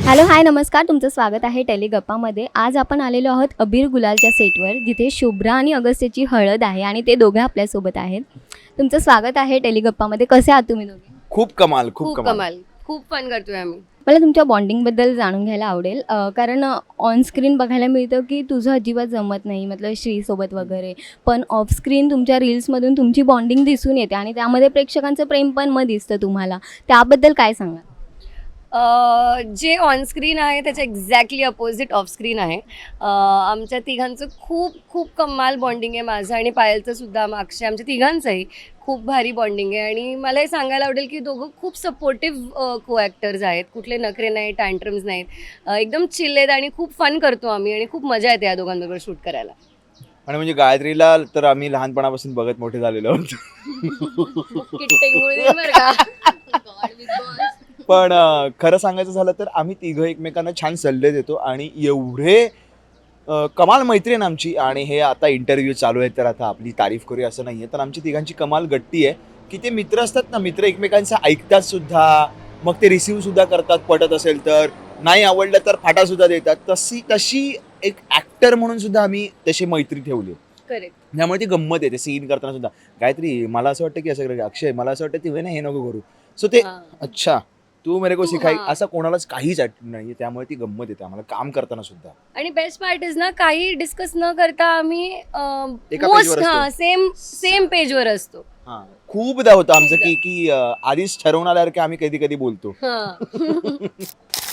Hello hi नमस्कार. तुमचं स्वागत आहे टेलिगप्पामध्ये. आज आपण आलेलो आहोत अबीर गुलालच्या सेटवर जिथे शुभ्रा आणि अगस्त्यची हळद आहे आणि ते दोघे आपल्यासोबत आहेत. तुमचं स्वागत आहे टेलिगप्पामध्ये. कसे आहात तुम्ही दोघे? खूप कमाल खूप खूप कमाल. कमाल. खूप फन करतोय आम्ही. मला तुमच्या बॉन्डिंगबद्दल जाणून घ्यायला आवडेल. अ, कारण ऑन स्क्रीन बघायला मिळतं की तुझं अजिबात जमत नाही मतलब श्रीसोबत वगैरे. पण ऑफ स्क्रीन तुमच्या रील्समधून तुमची बॉन्डिंग दिसून येते आणि त्यामध्ये प्रेक्षकांचं प्रेम पण मग दिसतं तुम्हाला. त्याबद्दल काय सांगा जे ऑनस्क्रीन आहे त्याच्या एक्झॅक्टली अपोजिट ऑफ स्क्रीन आहे. अं, आमच्या तिघांचं खूप खूप कमाल बॉन्डिंग आहे माझं आणि पायलचं सुद्धा मागच्या आमच्या तिघांचंही खूप भारी बॉन्डिंग आहे. आणि मला हे सांगायला आवडेल की दोघं खूप सपोर्टिव्ह को ॲक्टर्स आहेत. कुठले नखरे नाहीत टँट्रम्स नाहीत. एकदम चिल आहेत आणि खूप फन करतो आम्ही आणि खूप मजा येते या दोघांबरोबर शूट करायला. आणि म्हणजे गायत्रीला तर आम्ही लहानपणापासून बघत मोठे झालेलो आहोत. पण खरं सांगायचं झालं तर आम्ही तिघं एकमेकांना छान सल्ले देतो आणि एवढे कमाल मैत्रीण आमची आणि हे आता इंटरव्ह्यू चालू आहे तर आता आपली तारीफ करूया असं नाहीये. तर आमची तिघांची कमाल गट्टी आहे की ते मित्र असतात ना मित्र एकमेकांचं ऐकतात सुद्धा मग ते रिसीव्ह सुद्धा करतात पटत असेल तर. नाही आवडलं तर फाटा सुद्धा देतात. तशी तशी एक ऍक्टर म्हणून सुद्धा आम्ही तशी मैत्री ठेवली करेक्ट त्यामुळे ती गंमत येते सीन करताना सुद्धा. गायत्री मला असं वाटतं की असं अक्षय मला असं वाटतं ती ना हे नको करू. सो ते अच्छा. तू मेरे को तू सिखाई. हा. असं कोणालाच काहीच आठवण नाहीये. त्यामुळे ती गंमत येते आम्हाला. काम करताना सुद्धा. आणि बेस्ट पार्ट इज ना काही डिस्कस न करता आम्ही एका मोस्ट पेजवर हा असतो. सेम सेम पेजवर असतो. हा. खूपदा होतं आमचं की की अं, आधीच ठरवून आल्यावर की आम्ही कधी कधी बोलतो. हा.